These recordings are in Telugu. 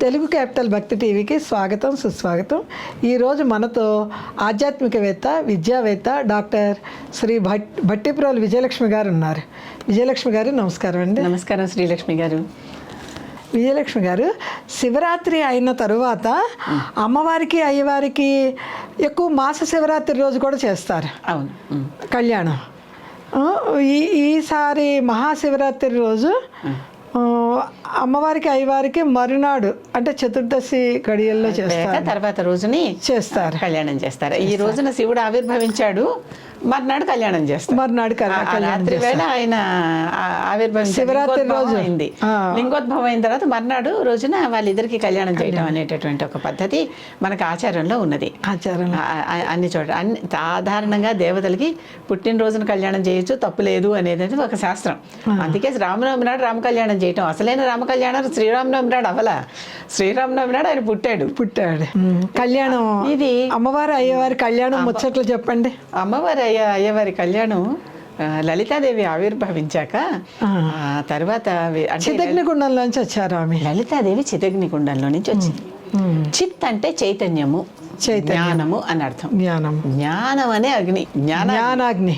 తెలుగు క్యాపిటల్ భక్తి టీవీకి స్వాగతం సుస్వాగతం. ఈరోజు మనతో ఆధ్యాత్మికవేత్త విద్యావేత్త డాక్టర్ శ్రీ భట్ భట్టిప్రోలు విజయలక్ష్మి గారు ఉన్నారు. విజయలక్ష్మి గారు నమస్కారం అండి. నమస్కారం శ్రీలక్ష్మి గారు. విజయలక్ష్మి గారు శివరాత్రి అయిన తరువాత అమ్మవారికి అయ్యవారికి ఎక్కువ మాస శివరాత్రి రోజు కూడా చేస్తారు. అవును. కళ్యాణం. ఈ ఈసారి మహాశివరాత్రి రోజు అమ్మవారికి అయ్యవారికి మరునాడు అంటే చతుర్దశి గడియల్లో చేస్తారు. తర్వాత రోజుని చేస్తారు. కళ్యాణం చేస్తారు. ఈ రోజున శివుడు ఆవిర్భవించాడు. మర్నాడు కళ్యాణం చేస్తారు మర్నాడు రాత్రి వేళ ఆయన ఆ- ఆవిర్భవించారు శివరాత్రి రోజు. అయింది. లింగోద్భవం అయిన తర్వాత మర్నాడు రోజున వాళ్ళిద్దరికి కళ్యాణం చేయడం అనేటటువంటి ఒక పద్ధతి మనకు ఆచారంలో ఉన్నది. ఆచారం అన్ని చోట్ల అన్ని సాధారణంగా దేవతలకి పుట్టినరోజున కళ్యాణం చేయొచ్చు తప్పు లేదు అనేది ఒక శాస్త్రం. అందుకే రామనవమి నాడు రామ కళ్యాణం చేయటం. అసలైన రామ కళ్యాణం శ్రీరామనవమి నాడు అవలా. శ్రీరామనవమి నాడు ఆయన పుట్టాడు. పుట్టాడు. కళ్యాణం ఇది అమ్మవారు అయ్యవారి కళ్యాణం ముచ్చట్లు చెప్పండి. అమ్మవారి అయ్య అయ్యవారి కళ్యాణం లలితాదేవి ఆవిర్భవించాక ఆ. తర్వాత అంటే చిదగ్నిగుండంలోంచి వచ్చారు ఆమె. లలితాదేవి చితగ్నికుండంలో నుంచి వచ్చింది. చిత్ అంటే చైతన్యము చైతన్యం. జ్ఞానము అని అర్థం. జ్ఞానం జ్ఞానం అనే అగ్ని. జ్ఞాన జ్ఞానాగ్ని.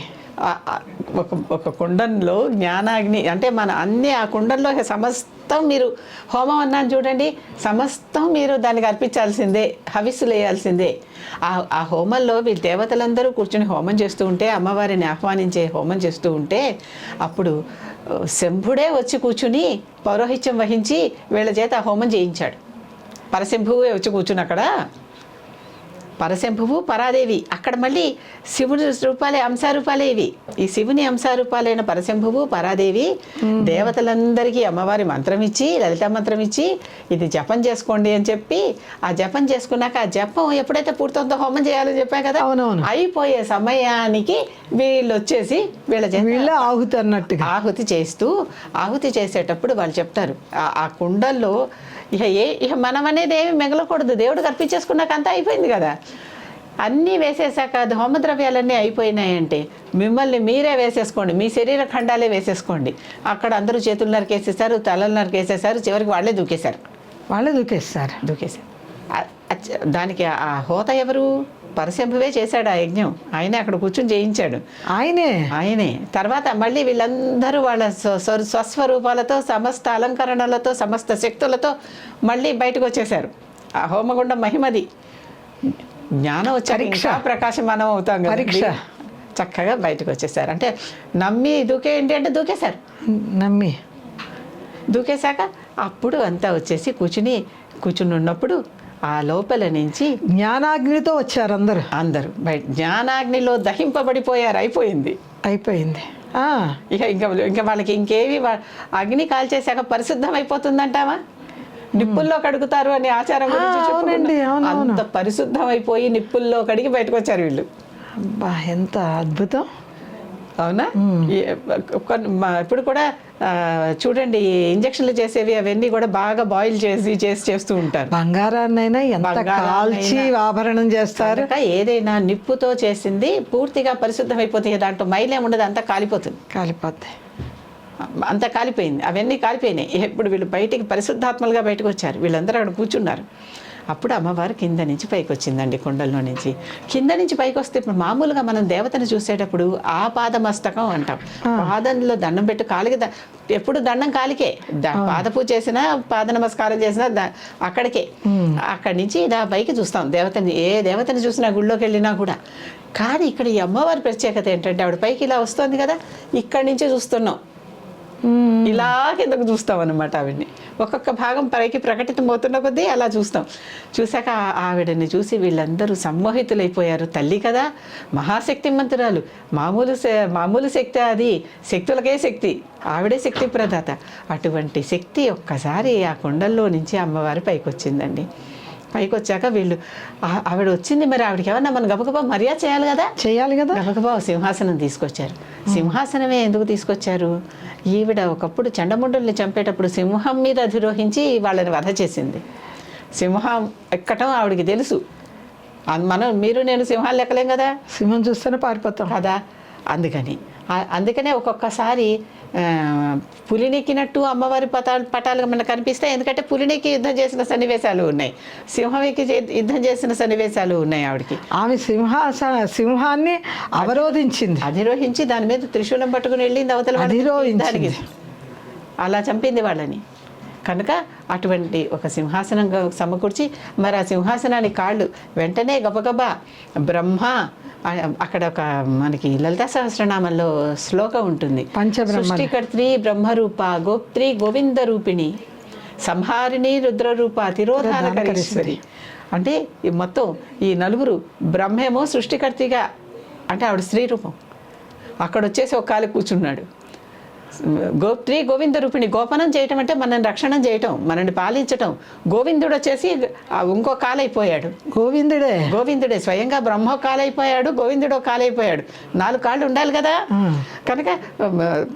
ఒక ఒక కుండంలో జ్ఞానాగ్ని అంటే మన అన్ని ఆ కుండంలో సమస్తం మీరు హోమం అన్నాను చూడండి సమస్తం మీరు దానికి అర్పించాల్సిందే హవిస్సులు వేయాల్సిందే. ఆ ఆ హోమంలో వీళ్ళు దేవతలందరూ కూర్చుని హోమం చేస్తూ ఉంటే అమ్మవారిని ఆహ్వానించే హోమం చేస్తూ ఉంటే అప్పుడు శంభుడే వచ్చి కూర్చుని పౌరోహిత్యం వహించి వీళ్ళ చేత ఆ హోమం చేయించాడు. పరశంభువే వచ్చి కూర్చుని అక్కడ పరశంభువు పరాదేవి. అక్కడ మళ్ళీ శివుని రూపాలే అంశారూపాలే ఇవి. ఈ శివుని అంశారూపాలైన పరశంభువు పరాదేవి దేవతలందరికీ అమ్మవారి మంత్రం ఇచ్చి లలిత మంత్రం ఇచ్చి ఇది జపం చేసుకోండి అని చెప్పి ఆ జపం చేసుకున్నాక ఆ జపం ఎప్పుడైతే పూర్తవుతుందో హోమం చేయాలని చెప్పా కదా అవునవును. అయిపోయే సమయానికి వీళ్ళు వచ్చేసి వీళ్ళ వీళ్ళే ఆహుతి అన్నట్టుగా. ఆహుతి చేస్తూ ఆహుతి చేసేటప్పుడు వాళ్ళు చెప్తారు. ఆ కుండల్లో ఇక ఏ ఇక మనం అనేది ఏమి మిగలకూడదు. దేవుడికి అర్పించేసుకున్నాక అంతా అయిపోయింది కదా. అన్నీ వేసేసాక అది హోమద్రవ్యాలన్నీ అయిపోయినాయంటే మిమ్మల్ని మీరే వేసేసుకోండి. మీ శరీర ఖండాలే వేసేసుకోండి. అక్కడ అందరూ చేతులు నరికేసేసారు తలలు నరికేసేసారు చివరికి వాళ్ళే దూకేశారు. వాళ్ళే దూకేస్తారు. దూకేశారు. దానికి ఆ హోత ఎవరు? పరశంభువే చేశాడు ఆ యజ్ఞం. ఆయనే అక్కడ కూర్చుని చేయించాడు ఆయనే? ఆయనే. తర్వాత మళ్ళీ వీళ్ళందరూ వాళ్ళ స్వ- స్వ- స్వస్వరూపాలతో సమస్త అలంకరణలతో సమస్త శక్తులతో మళ్ళీ బయటకు వచ్చేసారు ఆ హోమగుండం మహిమది. జ్ఞానం వచ్చాక పరీక్ష. ఇంకా ప్రకాశమానం అవుతాం. పరీక్ష. చక్కగా బయటకు వచ్చేసారు అంటే నమ్మి దూకేయండి అంటే దూకేశారు. నమ్మి. దూకేశాక అప్పుడు అంతా వచ్చేసి కూర్చుని కూర్చుని ఉన్నప్పుడు ఆ లోపల నుంచి జ్ఞానాగ్నితో వచ్చారు అందరూ. అందరూ బయట జ్ఞానాగ్నిలో దహింపబడిపోయారు అయిపోయింది. అయిపోయింది. ఇక ఇంకా ఇంకా వాళ్ళకి ఇంకేవి అగ్ని కాల్చేశాక పరిశుద్ధం అయిపోతుందంటావా నిప్పుల్లో కడుగుతారు అనే ఆచారం. అంత పరిశుద్ధం అయిపోయి నిప్పుల్లో కడిగి బయటకు వచ్చారు వీళ్ళు. అబ్బా ఎంత అద్భుతం. అవునా? ఇప్పుడు కూడా చూడండి ఇంజక్షన్లు చేసేవి అవన్నీ కూడా బాగా బాయిల్ చేసి చేసి చేస్తూ ఉంటారు. బంగారాన్నైనా ఎంత బంగారాన్నైనా. కాల్చి ఆభరణం చేస్తారు? ఏదైనా నిప్పుతో చేసింది పూర్తిగా పరిశుద్ధం అయిపోతుంది దాంట్లో మైలేం ఉండదు అంతా కాలిపోతుంది. కాలిపోతాయి. అంత కాలిపోయింది. అవన్నీ కాలిపోయినాయి. ఇప్పుడు వీళ్ళు బయటికి పరిశుద్ధాత్మలుగా బయటకు వచ్చారు. వీళ్ళందరూ అక్కడ కూర్చున్నారు. అప్పుడు అమ్మవారు కింద నుంచి పైకి వచ్చిందండి కొండల్లో నుంచి. కింద నుంచి పైకి వస్తే ఇప్పుడు మామూలుగా మనం దేవతను చూసేటప్పుడు ఆ పాదమస్తకం అంటాం. పాదంలో దండం పెట్టు కాలికి ఎప్పుడు దండం కాలికే. ద- పాద పూజ చేసినా పాద నమస్కారం చేసినా అక్కడికే. అక్కడి నుంచి ఇలా పైకి చూస్తాం. దేవతని ఏ దేవతని చూసినా గుళ్ళోకి వెళ్ళినా కూడా. కానీ ఇక్కడ ఈ అమ్మవారి ప్రత్యేకత ఏంటంటే ఆవిడ పైకి ఇలా వస్తుంది కదా ఇక్కడి నుంచే చూస్తున్నాం. ఇలా కిందకు చూస్తాం అనమాట ఆవిడ్ని. ఒక్కొక్క భాగం పైకి ప్రకటితమవుతున్న కొద్దీ అలా చూస్తాం. చూశాక ఆవిడని చూసి వీళ్ళందరూ సమ్మోహితులైపోయారు. తల్లి కదా మహాశక్తిమంతురాలు. మామూలు మామూలు శక్తి అది. శక్తులకే శక్తి. ఆవిడే శక్తి ప్రదాత. అటువంటి శక్తి ఒక్కసారి ఆ కొండల్లో నుంచి అమ్మవారి పైకి వచ్చిందండి పైకి వచ్చాక వీళ్ళు ఆవిడ వచ్చింది మరి ఆవిడకి ఏమన్నా మన గబగబా మర్యాద చేయాలి కదా? చేయాలి కదా? గబగబా సింహాసనం తీసుకొచ్చారు. సింహాసనమే ఎందుకు తీసుకొచ్చారు? ఈవిడ ఒకప్పుడు చండముండుల్ని చంపేటప్పుడు సింహం మీద అధిరోహించి వాళ్ళని వధ చేసింది. సింహం ఎక్కటం ఆవిడకి తెలుసు. మనం మీరు నేను సింహాలు లెక్కలేం కదా? సింహం చూస్తేనే పారిపోతాం. కదా? అందుకని. అందుకనే ఒక్కొక్కసారి పులినెక్కినట్టు అమ్మవారి పటాలు పటాలుగా మనకు కనిపిస్తాయి? ఎందుకంటే పులినెక్కి యుద్ధం చేసిన సన్నివేశాలు ఉన్నాయి. సింహం ఎక్కి యుద్ధం చేసిన సన్నివేశాలు ఉన్నాయి ఆవిడకి. ఆమె సింహాసన సింహాన్ని అవరోధించింది. అధిరోహించి దాని మీద త్రిశూలం పట్టుకుని వెళ్ళింది అవతల. యుద్ధానికి. అలా చంపింది వాళ్ళని. కనుక అటువంటి ఒక సింహాసనం సమకూర్చి మరి ఆ సింహాసనానికి కాళ్ళు వెంటనే గబగబా బ్రహ్మ అక్కడ ఒక మనకి లలితా సహస్రనామంలో శ్లోకం ఉంటుంది. సృష్టికర్త్రి బ్రహ్మరూప గోప్త్రి గోవింద రూపిణి సంహారిణి రుద్రరూప తిరోధానకరీశ్వరి. అంటే ఈ మొత్తం ఈ నలుగురు బ్రహ్మేమో సృష్టికర్తిగా అంటే ఆవిడ స్త్రీ రూపం. అక్కడ వచ్చేసి ఒక కాలు కూర్చున్నాడు. గోప్త్రి గోవింద రూపిణి గోపనం చేయటం అంటే మనల్ని రక్షణ చేయటం మనల్ని పాలించటం. గోవిందుడు వచ్చేసి ఇంకో కాలైపోయాడు. గోవిందుడే? గోవిందుడే స్వయంగా బ్రహ్మ కాలైపోయాడు గోవిందుడు కాలైపోయాడు. నాలుగు కాళ్ళు ఉండాలి కదా? కనుక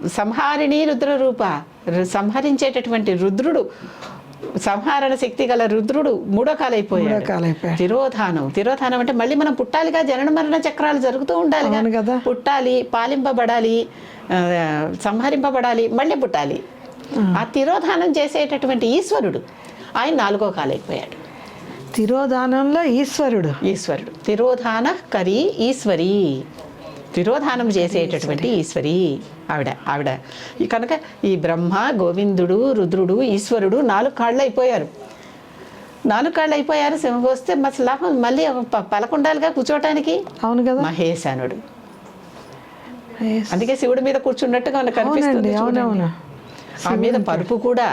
సంహారిణి రుద్ర రూప సంహరించేటటువంటి రుద్రుడు సంహారణ శక్తి గల రుద్రుడు మూడో కాలైపోయాడు. తిరోధానం. తిరోధానం అంటే మళ్ళీ మనం పుట్టాలిగా జనన మరణ చక్రాలు జరుగుతూ ఉండాలి కదా. పుట్టాలి పాలింపబడాలి సంహరింపబడాలి మళ్ళీ పుట్టాలి. ఆ. తిరోధానం చేసేటటువంటి ఈశ్వరుడు ఆయన నాలుగో కాలైపోయాడు. తిరోధానంలో ఈశ్వరుడు. ఈశ్వరుడు. తిరోధాన కరి ఈశ్వరి. తిరోధానం చేసేటటువంటి ఈశ్వరి. ఆవిడ ఆవిడ. ఈ కనుక ఈ బ్రహ్మ గోవిందుడు రుద్రుడు ఈశ్వరుడు నాలుగు కాళ్ళు అయిపోయారు. నాలుగు కాళ్ళు అయిపోయారు సింహం వస్తే లాభం మళ్ళీ పలకుండాలిగా కూర్చోవటానికి అవును కదా. మహేశానుడు. అందుకే శివుడి మీద కూర్చున్నట్టుగా మనకు కనిపిస్తుంది చూడండి. ఆ మీద పరుపు కూడా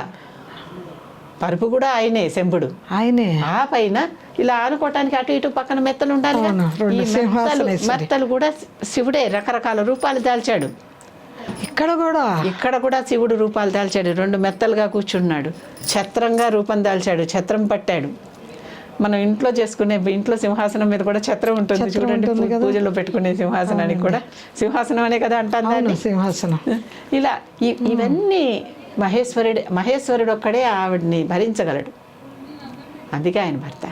పరుపు కూడా ఆయనే శంభుడు. ఆయనే. ఆ పైన ఇలా ఆనుకోవటానికి అటు ఇటు పక్కన మెత్తలు ఉండాలి. మెత్తలు కూడా శివుడే రకరకాల రూపాలు దాల్చాడు. ఇక్కడ కూడా? ఇక్కడ కూడా శివుడు రూపాలు దాల్చాడు. రెండు మెత్తలుగా కూర్చున్నాడు. ఛత్రంగా రూపం దాల్చాడు. ఛత్రం పట్టాడు. మనం ఇంట్లో చేసుకునే ఇంట్లో సింహాసనం మీద కూడా ఛత్రం ఉంటుంది చూడండి. పూజలో పెట్టుకునే సింహాసనానికి కూడా. సింహాసనం అనే కదా అంటాను సింహాసనం. ఇలా ఇవన్నీ మహేశ్వరుడు మహేశ్వరుడు ఒక్కడే ఆవిడ్ని భరించగలడు. అందుకే ఆయన భర్త.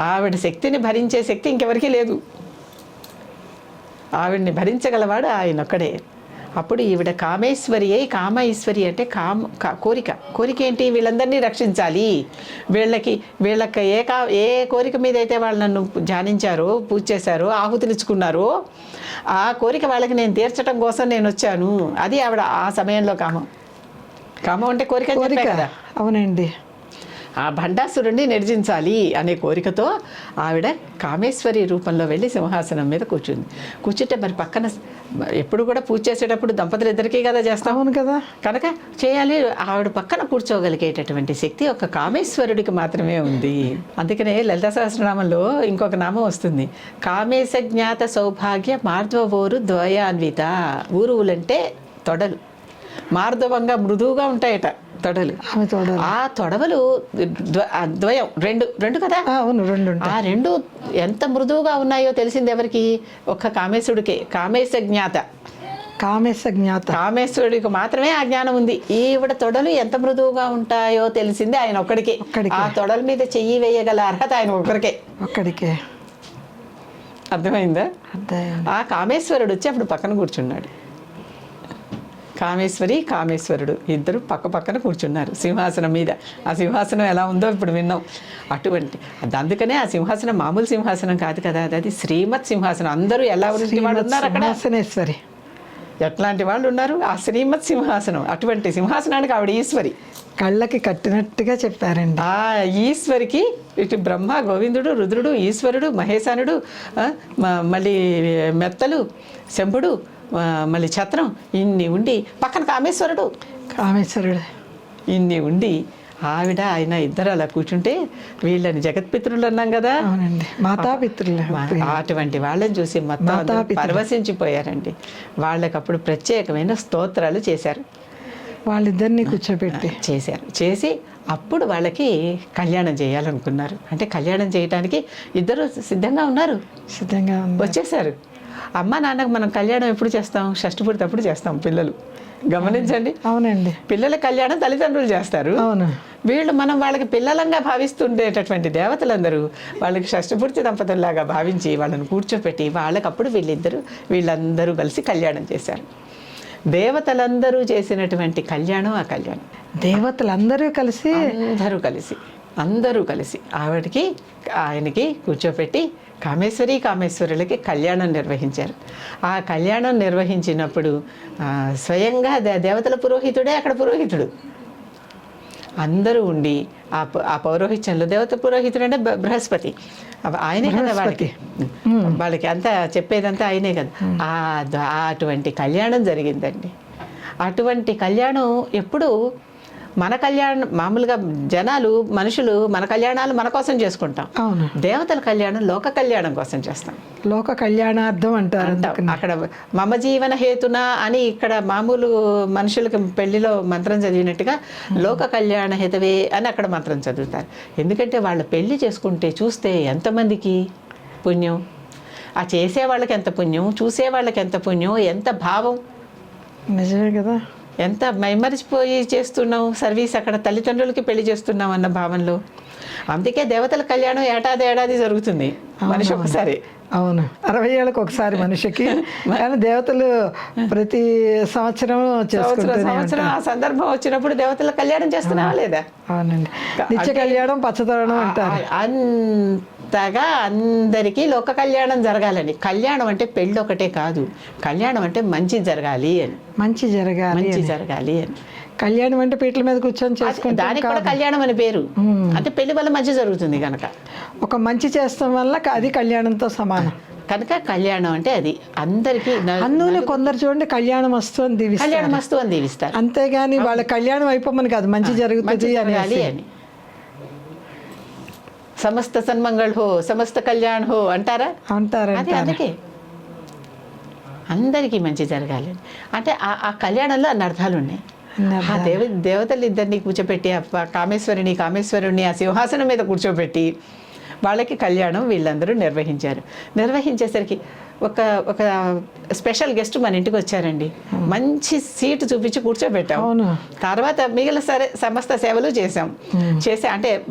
ఆవిడ శక్తిని భరించే శక్తి ఇంకెవరికీ లేదు. ఆవిడ్ని భరించగలవాడు ఆయన ఒక్కడే. అప్పుడు ఈవిడ కామేశ్వరి అయి కామేశ్వరి అంటే కామ కా- కోరిక. కోరిక ఏంటి? వీళ్ళందరినీ రక్షించాలి. వీళ్ళకి వీళ్ళకి ఏ కా ఏ కోరిక మీద అయితే వాళ్ళు నన్ను ధ్యానించారో పూజ చేశారో ఆహుతులు ఇచ్చుకున్నారో ఆ కోరిక వాళ్ళకి నేను తీర్చడం కోసం నేను వచ్చాను. అది ఆవిడ ఆ సమయంలో కామం. కామం అంటే కోరిక కోరిక. అవునండి. ఆ భండాసురుణ్ణి నిర్జించాలి అనే కోరికతో ఆవిడ కామేశ్వరి రూపంలో వెళ్ళి సింహాసనం మీద కూర్చుంది. కూర్చుంటే మరి పక్కన ఎప్పుడు కూడా పూజ చేసేటప్పుడు దంపతులు ఇద్దరికీ కదా చేస్తాం. అవును కదా. కనుక చేయాలి ఆవిడ పక్కన కూర్చోగలిగేటటువంటి శక్తి ఒక కామేశ్వరుడికి మాత్రమే ఉంది. అందుకనే లలిత సహస్రనామంలో ఇంకొక నామం వస్తుంది. కామేశ జ్ఞాత సౌభాగ్య మార్ధ్వవోరు ద్వయాన్విత. ఊరువులంటే తొడలు. మార్ధవంగా మృదువుగా ఉంటాయట. తొడలు. ఆ తొడవలు ద్వయం రెండు రెండు కదా? అవును రెండు ఆ రెండు ఎంత మృదువుగా ఉన్నాయో తెలిసింది ఎవరికి? ఒక్క కామేశుడికే కామేశ జ్ఞాత కామేశ జ్ఞాత కామేశ్వరుడికి మాత్రమే ఆ జ్ఞానం ఉంది. ఈవిడ తొడలు ఎంత మృదువుగా ఉంటాయో తెలిసింది ఆయన ఒక్కడికే. ఆ తొడల మీద చెయ్యి వేయగల అర్హత ఆయన ఒక్కరికే. ఒక్కడికే. అర్థమైందా? అర్థం ఆ కామేశ్వరుడు వచ్చి అప్పుడు పక్కన కూర్చున్నాడు. కామేశ్వరి కామేశ్వరుడు. ఇద్దరు పక్క పక్కన కూర్చున్నారు. సింహాసనం మీద. ఆ సింహాసనం ఎలా ఉందో ఇప్పుడు విన్నాం. అటువంటి. అది అందుకనే ఆ సింహాసనం మామూలు సింహాసనం కాదు కదా. అది శ్రీమత్ సింహాసనం. అందరూ ఎలా వాళ్ళు ఉన్నారు అక్కడ? సింహాసనేశ్వరి. ఎట్లాంటి వాళ్ళు ఉన్నారు? ఆ శ్రీమత్ సింహాసనం. అటువంటి సింహాసనానికి ఆవిడ ఈశ్వరి. కళ్ళకి కట్టినట్టుగా చెప్పారండి. ఆ ఈశ్వరికి ఇటు బ్రహ్మ గోవిందుడు రుద్రుడు ఈశ్వరుడు మహేశానుడు మళ్ళీ మెత్తలు శంభుడు మళ్ళీ ఛత్రం ఇన్ని ఉండి పక్కన కామేశ్వరుడు. కామేశ్వరుడు. ఇన్ని ఉండి ఆవిడ ఆయన ఇద్దరు అలా కూర్చుంటే వీళ్ళని జగత్పితృలు అన్నాం కదా. అవునండి. మాతాపిత్రులు అటువంటి వాళ్ళని చూసి మొత్తం. పరవశించిపోయారండి. వాళ్ళకప్పుడు ప్రత్యేకమైన స్తోత్రాలు చేశారు. వాళ్ళిద్దరిని కూర్చోబెట్టి. చేశారు. చేసి అప్పుడు వాళ్ళకి కళ్యాణం చేయాలనుకున్నారు. అంటే కళ్యాణం చేయడానికి ఇద్దరు సిద్ధంగా ఉన్నారు. సిద్ధంగా వచ్చేసారు అమ్మ నాన్నకు మనం కళ్యాణం ఎప్పుడు చేస్తాం? షష్టి పూర్తి అప్పుడు చేస్తాం పిల్లలు. గమనించండి. అవునండి. పిల్లల కళ్యాణం తల్లిదండ్రులు చేస్తారు. అవును. వీళ్ళు మనం వాళ్ళకి పిల్లలంగా భావిస్తుండేటటువంటి దేవతలందరూ వాళ్ళకి షష్ఠపూర్తి దంపతుల్లాగా భావించి వాళ్ళని కూర్చోపెట్టి వాళ్ళకప్పుడు వీళ్ళిద్దరూ వీళ్ళందరూ కలిసి కళ్యాణం చేశారు. దేవతలందరూ చేసినటువంటి కళ్యాణం ఆ కళ్యాణం. దేవతలందరూ కలిసి? అందరూ కలిసి. అందరూ కలిసి ఆవిడకి ఆయనకి కూర్చోపెట్టి కామేశ్వరి కామేశ్వరులకి కళ్యాణం నిర్వహించారు. ఆ కళ్యాణం నిర్వహించినప్పుడు స్వయంగా దేవతల పురోహితుడే అక్కడ పురోహితుడు. అందరూ ఉండి ఆ ఆ పౌరోహిత్యంలో దేవత పురోహితుడు అంటే బృహస్పతి. ఆయనే కదా వాళ్ళకి వాళ్ళకి అంతా చెప్పేదంతా ఆయనే కదా. ఆ అటువంటి కళ్యాణం జరిగిందండి. అటువంటి కళ్యాణం ఎప్పుడు మన కళ్యాణం మామూలుగా జనాలు మనుషులు మన కళ్యాణాలు మన కోసం చేసుకుంటాం. అవును. దేవతల కళ్యాణం లోక కళ్యాణం కోసం చేస్తాం. లోక కళ్యాణార్థం అంటారు అంటాం. అక్కడ మమ జీవన హేతున అని ఇక్కడ మామూలు మనుషులకి పెళ్ళిలో మంత్రం చదివినట్టుగా లోక కళ్యాణ హితవే అని అక్కడ మంత్రం చదువుతారు. ఎందుకంటే వాళ్ళ పెళ్ళి చేసుకుంటే చూస్తే ఎంతమందికి పుణ్యం? ఆ చేసే వాళ్ళకి ఎంత పుణ్యం? చూసే వాళ్ళకి ఎంత పుణ్యం? ఎంత భావం? నిజమే కదా. ఎంత మైమరిచిపోయి చేస్తున్నాం సర్వీస్ అక్కడ తల్లిదండ్రులకి పెళ్ళి చేస్తున్నాం అన్న భావనలో. అందుకే దేవతల కళ్యాణం ఏడాది ఏడాది జరుగుతుంది. మనిషి ఒకసారి అవును. అరవై ఏళ్ళకి ఒకసారి మనిషికి. కానీ దేవతలు ప్రతి సంవత్సరం సంవత్సరం ఆ సందర్భం వచ్చినప్పుడు దేవతల కళ్యాణం చేస్తున్నావా లేదా? అవునండి. నిత్య కళ్యాణం పచ్చదనం అంటారు. అంతగా అందరికీ లోక కళ్యాణం జరగాలని. కళ్యాణం అంటే పెళ్ళి ఒకటే కాదు. కళ్యాణం అంటే మంచి జరగాలి అని. మంచి జరగాలి మంచి జరగాలి అని. కళ్యాణం అంటే పీటల మీద కూర్చొని చేసుకుంటాం దానికి కూడా కళ్యాణం అని పేరు. అంటే పెళ్ళి వల్ల మంచి జరుగుతుంది కనుక ఒక మంచి చేస్తాం వల్ల అది కళ్యాణంతో సమానం. కనుక కళ్యాణం అంటే అది అందరికీ అందులో కొందరు చూడండి కళ్యాణం వస్తూ అని దీవిస్తారు. కళ్యాణం వస్తూ అని దీవిస్తారు. అంతేగాని వాళ్ళ కళ్యాణం అయిపోమని కాదు మంచి జరుగుతుంది జరగాలి అనేసి. అని. సమస్త సన్మంగళ్ హో సమస్త కళ్యాణ్ హో అంటారా? అంటారు అదే అందుకే. అందరికీ మంచి జరగాలి అంటే ఆ కళ్యాణంలో అన్ని అర్థాలు ఉన్నాయి ఆ దేవ దేవతలు ఇద్దరిని కూర్చోపెట్టి కామేశ్వరిని కామేశ్వరుని ఆ సింహాసనం మీద కూర్చోబెట్టి వాళ్ళకి కళ్యాణం వీళ్ళందరూ నిర్వహించారు. నిర్వహించేసరికి ఒక ఒక స్పెషల్ గెస్ట్ మన ఇంటికి వచ్చారండి. మంచి సీటు చూపించి కూర్చోబెట్టాం. అవును? తర్వాత మిగిలిన సరే సమస్త సేవలు చేసాం చేసా అంటే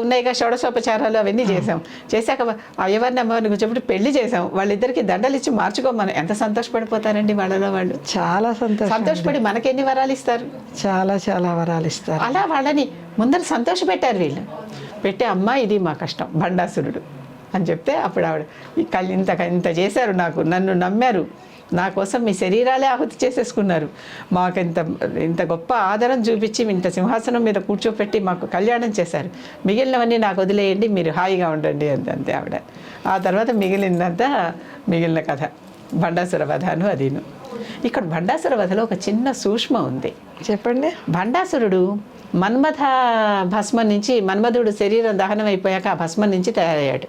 ఉన్నాయిగా షోడశోపచారాలు అవన్నీ చేసాం చేశాక ఎవరిని అమ్మవారిని కూర్చోబెట్టి పెళ్ళి చేసాం వాళ్ళిద్దరికి దండలు ఇచ్చి మార్చుకోమని ఎంత సంతోషపడిపోతారండి వాళ్ళలో వాళ్ళు. చాలా సంతోషం సంతోషపడి మనకెన్ని వరాలు ఇస్తారు? చాలా చాలా వరాలు ఇస్తారు. అలా వాళ్ళని ముందర సంతోష పెట్టారు వీళ్ళు. పెట్టే అమ్మ ఇది మా కష్టం బండాసురుడు. అని చెప్తే అప్పుడు ఆవిడ కళ్ళు ఇంత ఇంత చేశారు నాకు నన్ను నమ్మారు. నా కోసం మీ శరీరాలే ఆహుతి చేసేసుకున్నారు. మాకు ఇంత ఇంత గొప్ప ఆదరం చూపించి ఇంత సింహాసనం మీద కూర్చోపెట్టి మాకు కళ్యాణం చేశారు. మిగిలినవన్నీ నాకు వదిలేయండి మీరు హాయిగా ఉండండి అంతే అంతే ఆవిడ. ఆ తర్వాత మిగిలిందంతా మిగిలిన కథ. బండాసుర వధాను అదీను. ఇక్కడ బండాసుర వధలో ఒక చిన్న సూక్ష్మ ఉంది. చెప్పండి. భండాసురుడు మన్మథ భస్మం నుంచి మన్మధుడు శరీరం దహనం అయిపోయాక ఆ భస్మం నుంచి తయారయ్యాడు.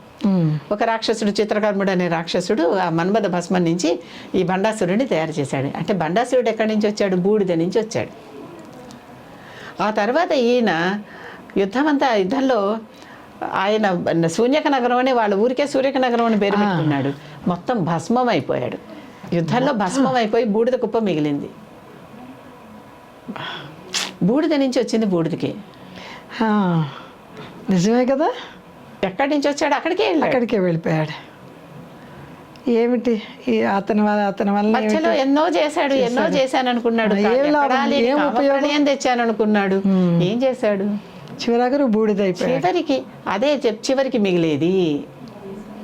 ఒక రాక్షసుడు చిత్రకర్ముడు అనే రాక్షసుడు ఆ మన్మథ భస్మం నుంచి ఈ భండాసురుడిని తయారు చేశాడు. అంటే భండాసురుడు ఎక్కడి నుంచి వచ్చాడు? బూడిద నుంచి వచ్చాడు. ఆ తర్వాత ఈయన యుద్ధం అంతా యుద్ధంలో ఆయన శూన్యక నగరం అని వాళ్ళ ఊరికే సూర్యక నగరం అని పేరు పెట్టుకున్నాడు. మొత్తం భస్మం అయిపోయాడు. యుద్ధంలో భస్మం అయిపోయి బూడిద కుప్ప మిగిలింది. బూడిద నుంచి వచ్చింది బూడిదకి. నిజమే కదా? ఎక్కడి నుంచి వచ్చాడు? అక్కడికే అక్కడికే వెళ్ళిపోయాడు. ఏమిటి? అతని వల్ల అతని వల్ల? మధ్యలో ఎన్నో చేశాడు ఎన్నో చేశాను అనుకున్నాడు ఏం? తెచ్చాను అనుకున్నాడు ఏం చేశాడు? చివరకు బూడిదైపోయాడు చివరికి అదే చెప్ చివరికి మిగిలేది.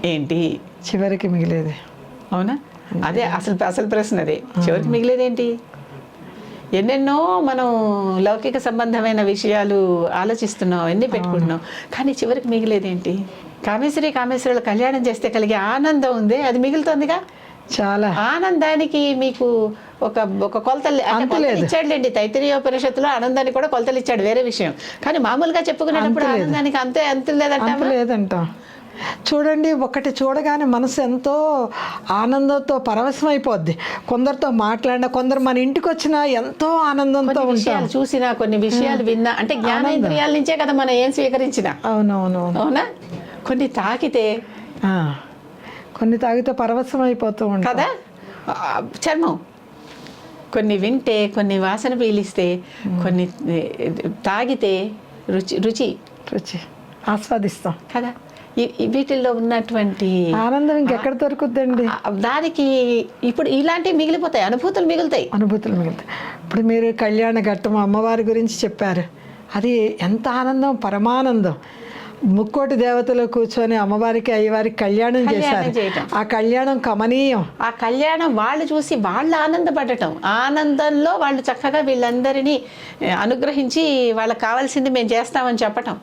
ఏంటి? చివరికి మిగిలేది. అవునా? అదే అసలు అసలు ప్రశ్న అదే. చివరికి మిగిలేదేంటి? ఎన్నెన్నో మనం లౌకిక సంబంధమైన విషయాలు ఆలోచిస్తున్నాం ఎన్ని పెట్టుకుంటున్నాం. కానీ చివరికి మిగిలేదేంటి? కామేశ్వరి కామేశ్వరుల కళ్యాణం చేస్తే కలిగే ఆనందం ఉంది అది మిగులుతుందిగా? చాలా. ఆనందానికి మీకు ఒక ఒక కొలతలు ఇచ్చాడులేండి. తైతరీయోపనిషత్తులో ఆనందానికి కూడా కొలతలు ఇచ్చాడు వేరే విషయం. కానీ మామూలుగా చెప్పుకునేటప్పుడు ఆనందానికి అంతే అంత లేదంట లేదంటాం చూడండి ఒకటి చూడగానే మనసు ఎంతో ఆనందంతో పరవశం అయిపోద్ది కొందరితో మాట్లాడినా కొందరు మన ఇంటికి వచ్చినా ఎంతో ఆనందంతో కొన్ని ఉంటాం. విషయాలు చూసినా కొన్ని విషయాలు విన్నా అంటే జ్ఞానేంద్రియాల నుంచే కదా మనం ఏం స్వీకరించినా. అవునవునవును అవునా? కొన్ని తాకితే. కొన్ని తాగితే పరవశం అయిపోతూ ఉంటాం. కదా? చర్మం. కొన్ని వింటే కొన్ని వాసన పీలిస్తే కొన్ని తాగితే రుచి రుచి. రుచి. ఆస్వాదిస్తాం. కదా? వీటిల్లో ఉన్నటువంటి ఆనందం ఇంకెక్కడ దొరుకుద్దండి? ఆ, దానికి ఇప్పుడు ఇలాంటివి మిగిలిపోతాయి అనుభూతులు మిగులుతాయి. అనుభూతులు మిగులుతాయి. ఇప్పుడు మీరు కళ్యాణ ఘట్టం అమ్మవారి గురించి చెప్పారు. అది ఎంత ఆనందం పరమానందం. ముక్కోటి దేవతలు కూర్చొని అమ్మవారికి అయ్యవారికి కళ్యాణం చేశారు. ఆ కళ్యాణం కమనీయం. ఆ కళ్యాణం వాళ్ళు చూసి వాళ్ళు ఆనందపడటం. ఆనందంలో వాళ్ళు చక్కగా వీళ్ళందరినీ అనుగ్రహించి వాళ్ళకి కావాల్సింది మేము చేస్తామని చెప్పటం.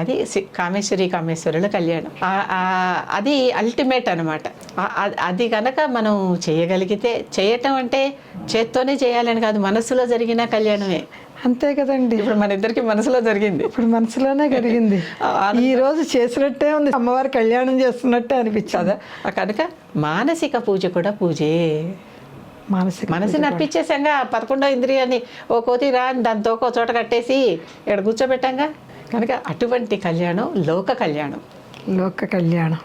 అది కామేశ్వరి కామేశ్వరుల కళ్యాణం. అది అల్టిమేట్ అనమాట అది కనుక మనం చేయగలిగితే చేయటం అంటే చేత్తోనే చేయాలని కాదు మనసులో జరిగిన కళ్యాణమే. అంతే కదండి. ఇప్పుడు మన ఇద్దరికి మనసులో జరిగింది. ఇప్పుడు మనసులోనే కలిగింది ఈ రోజు చేసినట్టే ఉంది. అమ్మవారి కళ్యాణం చేస్తున్నట్టే అనిపించదు. కనుక మానసిక పూజ కూడా పూజే. మానసిక మనసుని అర్పించేసాంగా పదకొండో ఇంద్రియాన్ని ఓ కోతి రా దాని తోకో చోట కట్టేసి ఇక్కడ కూర్చోబెట్టాంగా. కనుక అటువంటి కళ్యాణం లోక కళ్యాణం. లోక కళ్యాణం.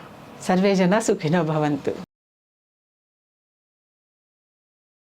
సర్వేజన సుఖినో భవంతు.